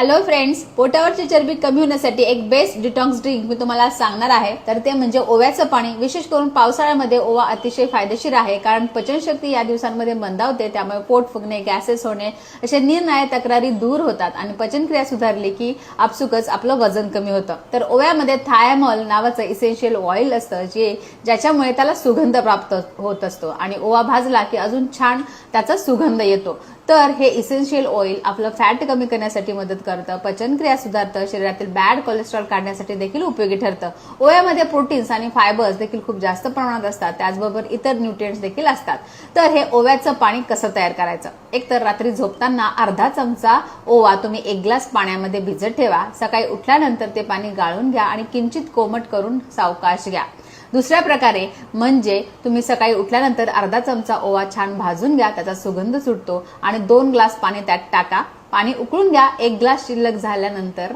Hello friends पोटावरची चरबी कमी होण्यासाठी एक बेस्ट डिटॉक्स ड्रिंक मी तुम्हाला सांगणार आहे. तर ते म्हणजे ओव्याचं पाणी. विशेष करून पावसाळ्यामध्ये ओवा अतिशय फायदेशीर आहे. कारण पचनशक्ती या दिवसांमध्ये मंदावते त्यामुळे पोट फुगणे गॅसेस होणे असे निरनिराळे तक्रारी दूर होतात आणि पचनक्रिया सुधारली की आपसुकच आपलं वजन कमी होतं. तर ओव्यामध्ये थायमॉल नावाचं इसेन्शियल ऑइल असतं जे ज्याच्यामुळे त्याला सुगंध प्राप्त होत असतो आणि ओवा भाजला की अजून छान त्याचा सुगंध येतो. तर हे इसेन्शियल ऑइल आपलं फॅट कमी करण्यासाठी मदत करतं पचनक्रिया सुधारतं शरीरातील बॅड कोलेस्ट्रॉल काढण्यासाठी देखील उपयोगी ठरतं. ओव्यामध्ये प्रोटीन्स आणि फायबर्स देखील खूप जास्त प्रमाणात असतात त्याचबरोबर इतर न्यूट्रिएंट्स देखील असतात. तर हे ओव्याचं पाणी कसं तयार करायचं? एक तर रात्री झोपताना अर्धा चमचा ओवा तुम्ही एक ग्लास पाण्यामध्ये भिजत ठेवा. सकाळी उठल्यानंतर ते पाणी गाळून घ्या आणि किंचित कोमट करून सावकाश घ्या. दुसऱ्या प्रकारे म्हणजे तुम्ही सकाळी उठल्यानंतर अर्धा चमचा ओवा छान भाजून घ्या त्याचा सुगंध सुटतो आणि दोन ग्लास पाणी त्यात टाका. पाणी उकळून घ्या. एक ग्लास शिल्लक झाल्यानंतर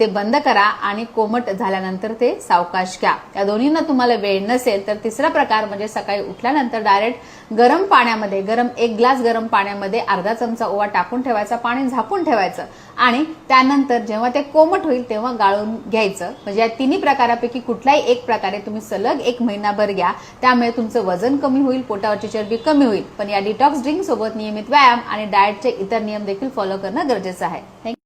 ते बंद करा आणि कोमट झाल्यानंतर ते सावकाश घ्या. या दोन्हींना तुम्हाला वेळ नसेल तर तिसरा प्रकार म्हणजे सकाळी उठल्यानंतर डायरेक्ट गरम पाण्यामध्ये गरम एक ग्लास गरम पाण्यामध्ये अर्धा चमचा ओवा टाकून ठेवायचा पाणी झाकून ठेवायचं आणि त्यानंतर जेव्हा ते कोमट होईल तेव्हा गाळून घ्यायचं. म्हणजे या तिन्ही प्रकारापैकी कुठल्याही एक प्रकारे तुम्ही सलग एक महिनाभर घ्या. त्यामुळे तुमचं वजन कमी होईल पोटावरची चरबी कमी होईल. पण या डिटॉक्स ड्रिंक सोबत नियमित व्यायाम आणि डाएटचे इतर नियम देखील फॉलो करणं गरजेचं आहे. थँक्यू